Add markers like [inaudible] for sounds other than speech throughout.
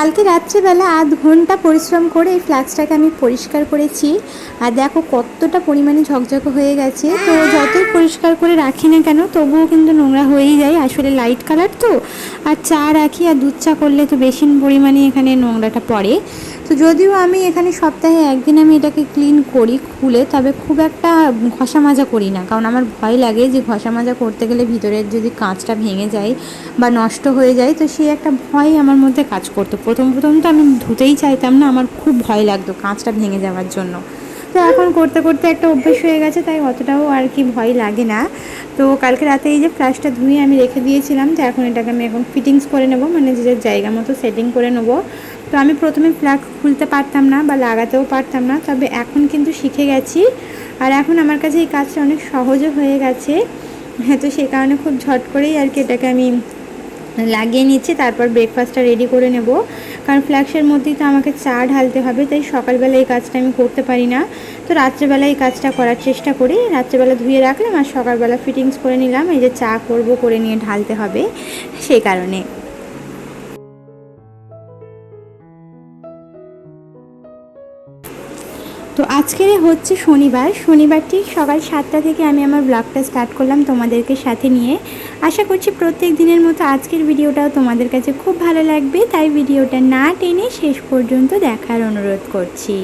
কালকে রাত্রেবেলা আধ ঘণ্টা পরিশ্রম করে এই ফ্লাক্সটাকে আমি পরিষ্কার করেছি। আর দেখো কতটা পরিমাণে ঝকঝক হয়ে গেছে। তো যতই পরিষ্কার করে রাখি না কেন, তবুও কিন্তু নোংরা হয়েই যায়। আসলে লাইট কালার তো। আর চা রাখি আর দুধ চা করলে তো বেশি পরিমাণে এখানে নোংরাটা পড়ে। তো যদিও আমি এখানে সপ্তাহে একদিন আমি এটাকে ক্লিন করি খুলে, তবে খুব একটা ঘষা মাজা করি না। কারণ আমার ভয় লাগে যে ঘষা মাজা করতে গেলে ভিতরের যদি কাঁচটা ভেঙে যায় বা নষ্ট হয়ে যায়, তো সেই একটা ভয় আমার মধ্যে কাজ করতো। প্রথম প্রথম তো আমি ধুতেই চাইতাম না, আমার খুব ভয় লাগতো কাঁচটা ভেঙে যাওয়ার জন্য। তো এখন করতে করতে একটা অভ্যেস হয়ে গেছে, তাই অতটাও আর কি ভয় লাগে না। তো কালকে রাতে এই যে ফ্লাশটা ধুয়ে আমি রেখে দিয়েছিলাম, তো এখন এটাকে আমি এখন ফিটিংস করে নেব মানে যে জায়গা মতো সেটিং করে নেব। তো আমি প্রথমে ফ্ল্যাগ খুলতে পারতাম না বা লাগাতেও পারতাম না, তবে এখন কিন্তু শিখে গেছি। আর এখন আমার কাছে এই কাজটা অনেক সহজও হয়ে গেছে। হ্যাঁ তো সেই কারণে খুব ঝট করেই আর কি এটাকে আমি লাগিয়ে নিচ্ছি, তারপর ব্রেকফাস্টটা রেডি করে নেব। কারণ ফ্ল্যাক্সের মধ্যেই তো আমাকে চা ঢালতে হবে, তাই সকালবেলা এই কাজটা আমি করতে পারি না। তো রাত্রেবেলা এই কাজটা করার চেষ্টা করি, রাত্রেবেলা ধুয়ে রাখলাম আর সকালবেলা ফিটিংস করে নিলাম, এই যে চা করব, করে নিয়ে ঢালতে হবে, সেই কারণে। তো আজকের হচ্ছে শনিবার। শনিবারটি সকাল সাতটা থেকে আমি আমার ব্লগটা স্টার্ট করলাম তোমাদেরকে সাথে নিয়ে। আশা করছি প্রত্যেক দিনের মতো আজকের ভিডিওটাও তোমাদের কাছে খুব ভালো লাগবে। তাই ভিডিওটা না টেনে শেষ পর্যন্ত দেখার অনুরোধ করছি।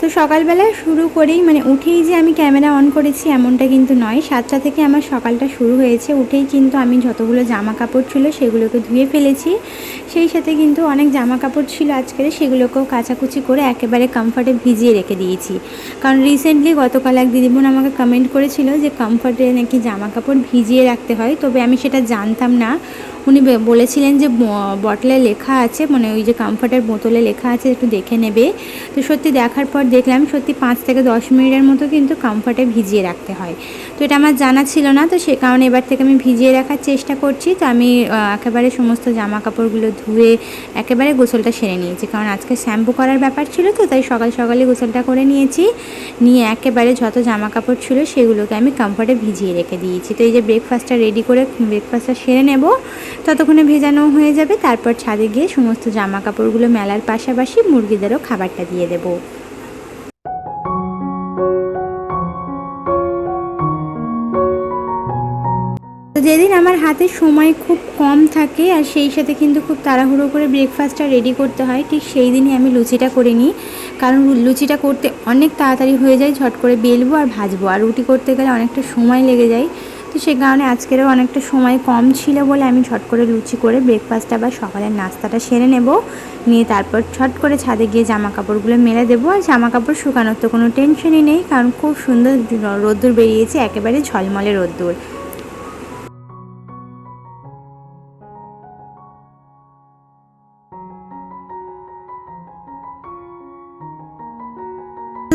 তো সকালবেলা শুরু করেই মানে উঠেই যে আমি ক্যামেরা অন করেছি এমনটা কিন্তু নয়। সাতটা থেকে আমার সকালটা শুরু হয়েছে। উঠেই কিন্তু আমি যতগুলো জামা কাপড় ছিল সেগুলোকে ধুয়ে ফেলেছি। সেই সাথে কিন্তু অনেক জামা কাপড় ছিল আজকের সেগুলোকেও কাচাকুচি করে একেবারে কমফর্টে ভিজিয়ে রেখে দিয়েছি। কারণ রিসেন্টলি গতকাল এক দিদিবোন আমাকে কমেন্ট করেছিল যে কমফর্টে নাকি জামা কাপড় ভিজিয়ে রাখতে হয়। তবে আমি সেটা জানতাম না। উনি বলেছিলেন যে বটলে লেখা আছে মানে ওই যে কমফর্টের বোতলে লেখা আছে, একটু দেখে নেবে। তো সত্যি দেখার পর দেখলাম, সত্যি পাঁচ থেকে দশ মিনিটের মতো কিন্তু কমফর্টে ভিজিয়ে রাখতে হয়। তো এটা আমার জানা ছিল না, তো সে কারণে এবার থেকে আমি ভিজিয়ে রাখার চেষ্টা করছি। তো আমি একেবারে সমস্ত জামা কাপড়গুলো ধুয়ে একেবারে গোসলটা সেরে নিয়েছি। কারণ আজকে শ্যাম্পু করার ব্যাপার ছিল, তো তাই সকাল সকালে গোসলটা করে নিয়েছি। নিয়ে একেবারে যত জামা কাপড় ছিল, সেগুলোকে আমি কমফর্টে ভিজিয়ে রেখে দিয়েছি। তো এই যে ব্রেকফাস্টটা রেডি করে ব্রেকফাস্টটা সেরে নেব। ততক্ষণে ভেজানো হয়ে যাবে। তারপর ছাদে গিয়ে সমস্ত জামা কাপড়গুলো মেলার পাশাপাশি মুরগিদেরও খাবারটা দিয়ে দেবো। যেদিন আমার হাতে সময় খুব কম থাকে আর সেই সাথে কিন্তু খুব তাড়াহুড়ো করে ব্রেকফাস্টটা রেডি করতে হয়, ঠিক সেই দিনই আমি লুচিটা করে নিই। কারণ লুচিটা করতে অনেক তাড়াতাড়ি হয়ে যায়, ঝট করে বেলবো আর ভাজবো। আর রুটি করতে গেলে অনেকটা সময় লেগে যায়। তো সেই কারণে আজকেরও অনেকটা সময় কম ছিল বলে আমি ঝট করে লুচি করে ব্রেকফাস্টটা বা সকালের নাস্তাটা সেরে নেব। নিয়ে তারপর ছট করে ছাদে গিয়ে জামা কাপড়গুলো মেলে দেবো। আর জামা কাপড় শুকানোর তো কোনো টেনশনই নেই, কারণ খুব সুন্দর রোদ্দুর বেরিয়েছে, একেবারে ঝলমলে রোদ্দুর।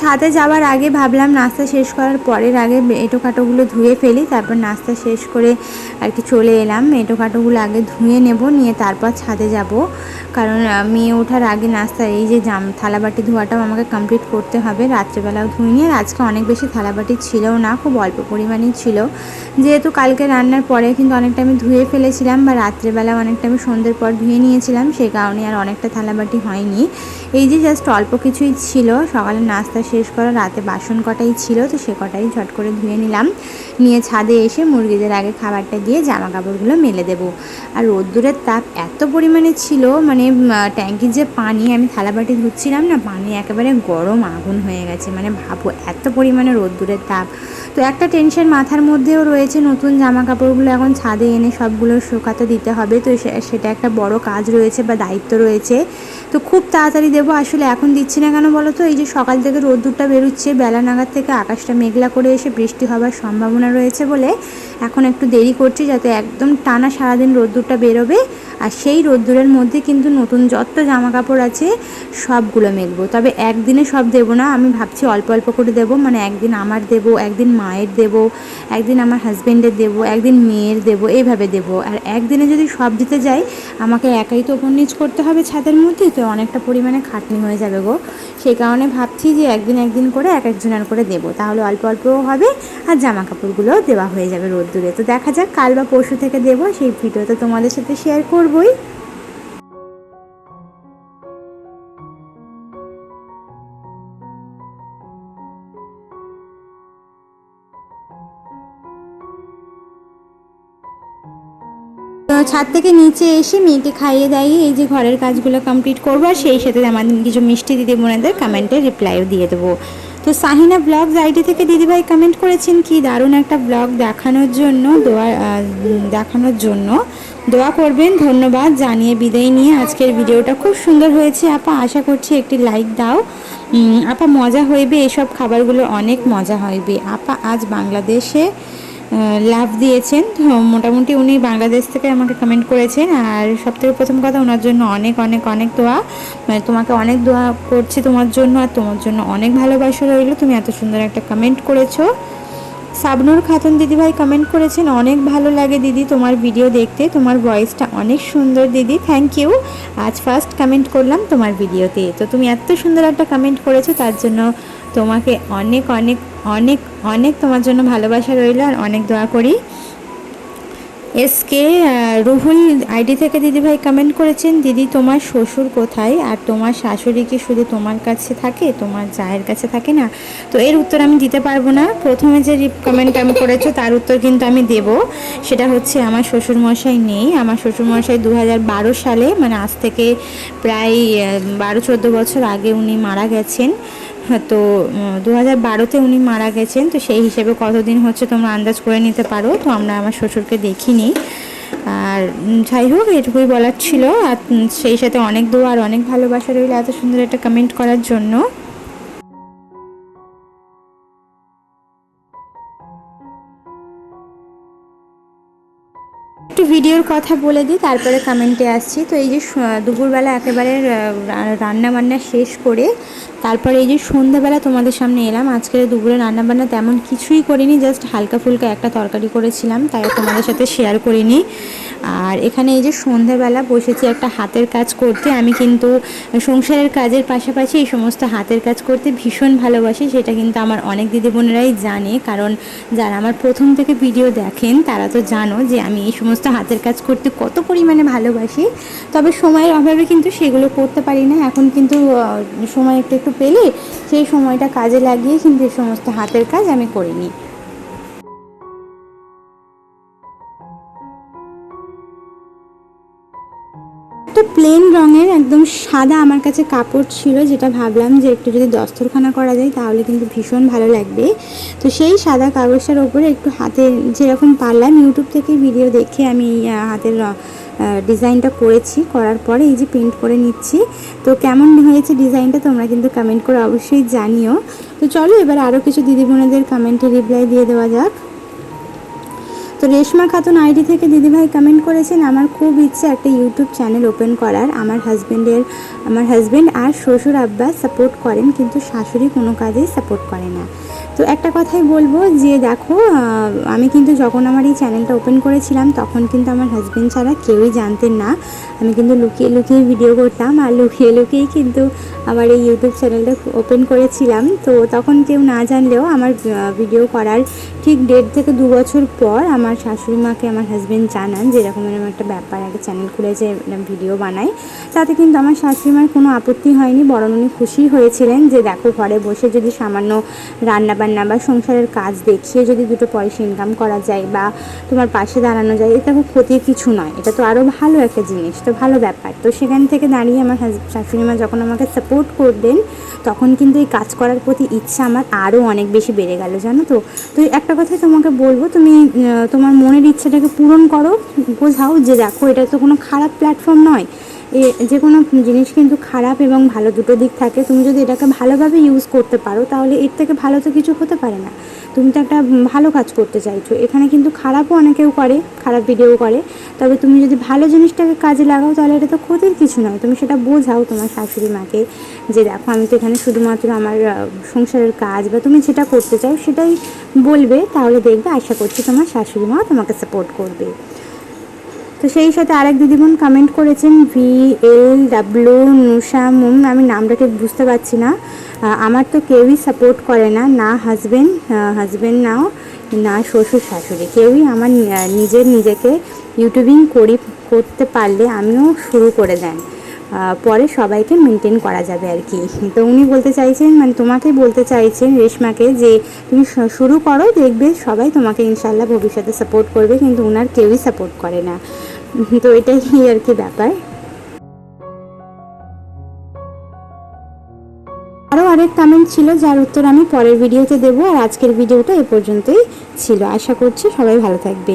ছাদে যাওয়ার আগে ভাবলাম নাস্তা শেষ করার পরের আগে এঁটো কাটোগুলো ধুয়ে ফেলি, তারপর নাস্তা শেষ করে আর কি চলে এলাম। এঁটো কাটোগুলো আগে ধুয়ে নেব, নিয়ে তারপর ছাদে যাব। কারণ মেয়ে ওঠার আগে নাস্তা এই যে জাম, থালাবাটি ধোয়াটাও আমাকে কমপ্লিট করতে হবে। রাত্রেবেলাও ধুয়ে নিয়ে আজকে অনেক বেশি থালাবাটি ছিলও না, খুব অল্প পরিমাণেই ছিল। যেহেতু কালকে রান্নার পরে কিন্তু অনেকটা আমি ধুয়ে ফেলেছিলাম বা রাত্রেবেলা অনেকটা আমি সন্ধ্যের পর ধুয়ে নিয়েছিলাম সেই কারণে আর অনেকটা থালাবাটি হয়নি। এই যে জাস্ট অল্প কিছুই ছিল সকালে নাস্তা শেষ করা, রাতে বাসন কটাই ছিল তো সে কটাই ঝট করে ধুয়ে নিলাম। নিয়ে ছাদে এসে মুরগিদের আগে খাবারটা দিয়ে জামা কাপড়গুলো মেলে দেবো। আর রোদ্দুরের তাপ এত পরিমাণে ছিল মানে ট্যাঙ্কির যে পানি, আমি থালাবাটি ধুচ্ছিলাম না, পানি একেবারে গরম আগুন হয়ে গেছে। মানে ভাবো, এত পরিমাণে রোদ্দুরের তাপ। তো একটা টেনশন মাথার মধ্যেও রয়েছে, নতুন জামা কাপড়গুলো এখন ছাদে এনে সবগুলো শুকাতে দিতে হবে। তো সেটা একটা বড় কাজ রয়েছে বা দায়িত্ব রয়েছে। তো খুব তাড়াতাড়ি দেবো, আসলে এখন দিচ্ছি না কেন বলো তো? এই যে সকাল থেকে রোদ্দুরটা বেরোচ্ছে, বেলা নাগাদ থেকে আকাশটা মেঘলা করে এসে বৃষ্টি হবার সম্ভাবনা রয়েছে বলে এখন একটু দেরি করছি যাতে একদম টানা সারাদিন রোদ্দুরটা বেরোবে। আর সেই রোদ্দুরের মধ্যে কিন্তু নতুন যত জামা কাপড় আছে, সবগুলো মেলবো তবে একদিনে সব দেবো না, আমি ভাবছি অল্প অল্প করে দেবো। মানে একদিন আমার দেবো, একদিন মায়ের দেবো, একদিন আমার হাজব্যান্ডের দেবো, একদিন মেয়ের দেবো এইভাবে দেবো। আর একদিনে যদি সব দিতে যাই, আমাকে একাই তো ওপর নিচ করতে হবে ছাদের মধ্যে, তো অনেকটা পরিমাণে খাটনি হয়ে যাবে গো। সেই কারণে ভাবছি যে একদিন একদিন করে এক একজনের করে দেবো। তাহলে অল্প অল্পও হবে আর জামা কাপড়গুলোও দেওয়া হয়ে যাবে রোদ্দুরে। তো দেখা যাক কাল বা পরশু থেকে দেবো, সেই ভিডিও তো তোমাদের সাথে শেয়ার করবোই। ছাদ থেকে নিচে এসে মেয়েকে খাইয়ে দাইয়ে এই যে ঘরের কাজগুলো কমপ্লিট করব, আর সেই সাথে আমাদের কিছু মিষ্টি দিদি বোনেদের কমেন্টে রিপ্লাইও দিয়ে দেবো। তো সাহিনা ব্লগ আইডি থেকে দিদিভাই কমেন্ট করেছেন, কি দারুণ একটা ব্লগ দেখানোর জন্য, দোয়া দেখানোর জন্য। দোয়া করবেন, ধন্যবাদ, জানিয়ে বিদায় নিয়ে আজকের ভিডিওটা খুব সুন্দর হয়েছে। আপা, আশা করছি একটি লাইক দাও। আপা, মজা হইবে, এসব খাবারগুলো অনেক মজা হইবে। আপা, আজ বাংলাদেশে লাভ দিয়েছেন। মোটামুটি উনি বাংলাদেশ থেকে আমাকে কমেন্ট করেছেন। আর সব থেকে প্রথম কথা, ওনার জন্য অনেক অনেক অনেক দোয়া। মানে তোমাকে অনেক দোয়া করছি তোমার জন্য, আর তোমার জন্য অনেক ভালোবাসা রইল। তুমি এত সুন্দর একটা কমেন্ট করেছ। সাবনুর খাতুন দিদিভাই কমেন্ট করেছেন, অনেক ভালো লাগে দিদি তোমার ভিডিও দেখতে। তোমার ভয়েসটা অনেক সুন্দর দিদি। থ্যাংক ইউ আজ ফার্স্ট কমেন্ট করলাম তোমার ভিডিওতে তো তুমি এত সুন্দর একটা কমেন্ট করেছ, তার জন্য তোমাকে অনেক অনেক অনেক অনেক তোমার জন্য ভালোবাসা রইল আর অনেক দোয়া করি। এসকে রুহুল আইডি থেকে দিদিভাই কমেন্ট করেছেন, দিদি, তোমার শ্বশুর কোথায়? আর তোমার শাশুড়ি কি শুধু তোমার কাছে থাকে? তোমার জায়ের কাছে থাকে না? তো এর উত্তর আমি দিতে পারব না। প্রথমে যে কমেন্ট আমি করেছ, তার উত্তর কিন্তু আমি দেব। সেটা হচ্ছে, আমার শ্বশুরমশাই নেই। আমার শ্বশুরমশাই দু বারো সালে মানে আজ থেকে প্রায় বারো, চোদ্দ বছর আগে উনি মারা গেছেন। তো দু হাজার বারোতে উনি মারা গেছেন, তো সেই হিসেবে কতদিন হচ্ছে তোমরা আন্দাজ করে নিতে পারো, তো আমরা আমার শ্বশুরকে দেখিনি। আর যাই হোক, এটুকুই বলার ছিল, আর সেই সাথে অনেক দোয়া আর অনেক ভালোবাসা রইল এত সুন্দর একটা কমেন্ট করার জন্য। একটু ভিডিওর কথা বলে দিই, তারপরে কমেন্টে আসছি। তো এই যে দুপুরবেলা একেবারে রান্না বান্না শেষ করে তারপরে এই যে সন্ধ্যাবেলা তোমাদের সামনে এলাম, আজকের দুপুরে রান্নাবান্না তেমন কিছুই করিনি জাস্ট হালকা ফুলকা একটা তরকারি করেছিলাম, তাই তোমাদের সাথে শেয়ার করিনি। আর এখানে এই যে সন্ধ্যাবেলা বসেছি একটা হাতের কাজ করতে, আমি কিন্তু সংসারের কাজের পাশাপাশি এই সমস্ত হাতের কাজ করতে ভীষণ ভালোবাসি, সেটা কিন্তু আমার অনেক দিদি বোনেরাই জানে, কারণ যারা আমার প্রথম থেকে ভিডিও দেখেন, তারা তো জানো যে আমি এই সমস্ত হাতের কাজ করতে কত পরিমাণে ভালোবাসি। তবে সময়ের অভাবে কিন্তু সেগুলো করতে পারি না, এখন কিন্তু সময় একটু একটু পেলে সেই সময়টা কাজে লাগিয়ে কিন্তু এই সমস্ত হাতের কাজ আমি করে একটা প্লেন রঙের একদম সাদা আমার কাছে কাপড় ছিল, যেটা ভাবলাম যে একটু যদি দস্তরখানা করা যায় তাহলে কিন্তু ভীষণ ভালো লাগবে। তো সেই সাদা কাগজটার ওপরে একটু হাতে যেরকম পারলাম ইউটিউব থেকে ভিডিও দেখে আমি হাতের ডিজাইনটা করেছি, করার পরে এই যে প্রিন্ট করে নিচ্ছি। তো কেমন হয়েছে ডিজাইনটা তোমরা কিন্তু কমেন্ট করে অবশ্যই জানিও। তো চলো এবার আরও কিছু দিদি বোনেদের কমেন্টে রিপ্লাই দিয়ে দেওয়া যাক। তো রেশমা খাতুন আইডি থেকে দিদিভাই কমেন্ট করেছেন, আমার খুব ইচ্ছে একটা ইউটিউব চ্যানেল ওপেন করার। আমার হাজব্যান্ডের আমার হাজব্যান্ড আর শ্বশুর আব্বা সাপোর্ট করেন, কিন্তু শাশুড়ি কোনো কাজেই সাপোর্ট করে না। তো একটা কথাই বলব যে দেখো আমি কিন্তু যখন আমার এই চ্যানেলটা ওপেন করেছিলাম, তখন কিন্তু আমার হাজব্যান্ড ছাড়া কেউই জানতেন না। আমি কিন্তু লুকিয়ে লুকিয়ে ভিডিও করতাম আর লুকিয়ে লুকিয়েই কিন্তু আমার এই ইউটিউব চ্যানেলটা ওপেন করেছিলাম। তো তখন কেউ না জানলেও আমার ভিডিও করার ঠিক দেড় থেকে দু বছর পর আমার শাশুড়ি মাকে আমার হাজব্যান্ড জানান যে এরকম এরকম একটা ব্যাপার, একটা চ্যানেল খুলেছে ভিডিও বানাই তাতে কিন্তু আমার শাশুড়ি মার কোনো আপত্তি হয়নি, বরং উনি খুশি হয়েছিলেন যে দেখো ঘরে বসে যদি সামান্য রান্না বান্না বা সংসারের কাজ দেখিয়ে যদি দুটো পয়সা ইনকাম করা যায় বা তোমার পাশে দাঁড়ানো যায়, এটা খুব ক্ষতির কিছু নয়। এটা তো আরও ভালো একটা জিনিস তো ভালো ব্যাপার। তো সেখান থেকে দাঁড়িয়ে আমার শাশুড়ি মা যখন আমাকে সাপোর্ট করবেন, তখন কিন্তু এই কাজ করার প্রতি ইচ্ছা আমার আরও অনেক বেশি বেড়ে গেল, জানো তো? তো একটা কথাই তোমাকে বলব, তুমি তোমার মনের ইচ্ছাটাকে পূরণ করো, বোঝাও যে দেখো, এটা তো কোনো খারাপ প্ল্যাটফর্ম নয়। যে কোনো জিনিস কিন্তু খারাপ এবং ভালো দুটো দিক থাকে। তুমি যদি এটাকে ভালোভাবে ইউজ করতে পারো, তাহলে এর থেকে ভালো তো কিছু হতে পারে না। তুমি তো একটা ভালো কাজ করতে চাইছো। এখানে কিন্তু খারাপও অনেকেও করে, খারাপ ভিডিও করে। তবে তুমি যদি ভালো জিনিসটাকে কাজে লাগাও, তাহলে এটা তো ক্ষতির কিছু নয়। তুমি সেটা বোঝাও তোমার শাশুড়ি মাকে যে, দেখো, আমি তো এখানে শুধুমাত্র আমার সংসারের কাজ বা তুমি যেটা করতে চাও সেটাই বলবে। তাহলে দেখবে, আশা করছি তোমার শাশুড়ি মা তোমাকে সাপোর্ট করবে। তো সেই সাথে আরেক দিদিবোন কমেন্ট করেছেন ভি এল ডাব্লিউ নুষা মুম আমি নামটা ঠিক বুঝতে পারছি না। আমার তো কেউই সাপোর্ট করে না না হাজবেন্ড হাজবেন্ড নাও, না শ্বশুর শাশুড়ি। কেউই আমার নিজের নিজেকে ইউটিউবিং করি, করতে পারলে আমিও শুরু করে দেন। পরে সবাইকে মেনটেন করা যাবে আর কি। তো উনি বলতে চাইছেন মানে তোমাকে বলতে চাইছেন রেশমাকে যে তুমি শুরু করো, দেখবে সবাই তোমাকে ইনশাল্লাহ ভবিষ্যতে সাপোর্ট করবে, কিন্তু ওনার কেউই সাপোর্ট করে না। [laughs] তো এটাই আর কি ব্যাপার। আরও আরেক কমেন্ট ছিল, যার উত্তর আমি পরের ভিডিওতে দেবো, আর আজকের ভিডিওটা এ পর্যন্তই ছিল। আশা করছি সবাই ভালো থাকবে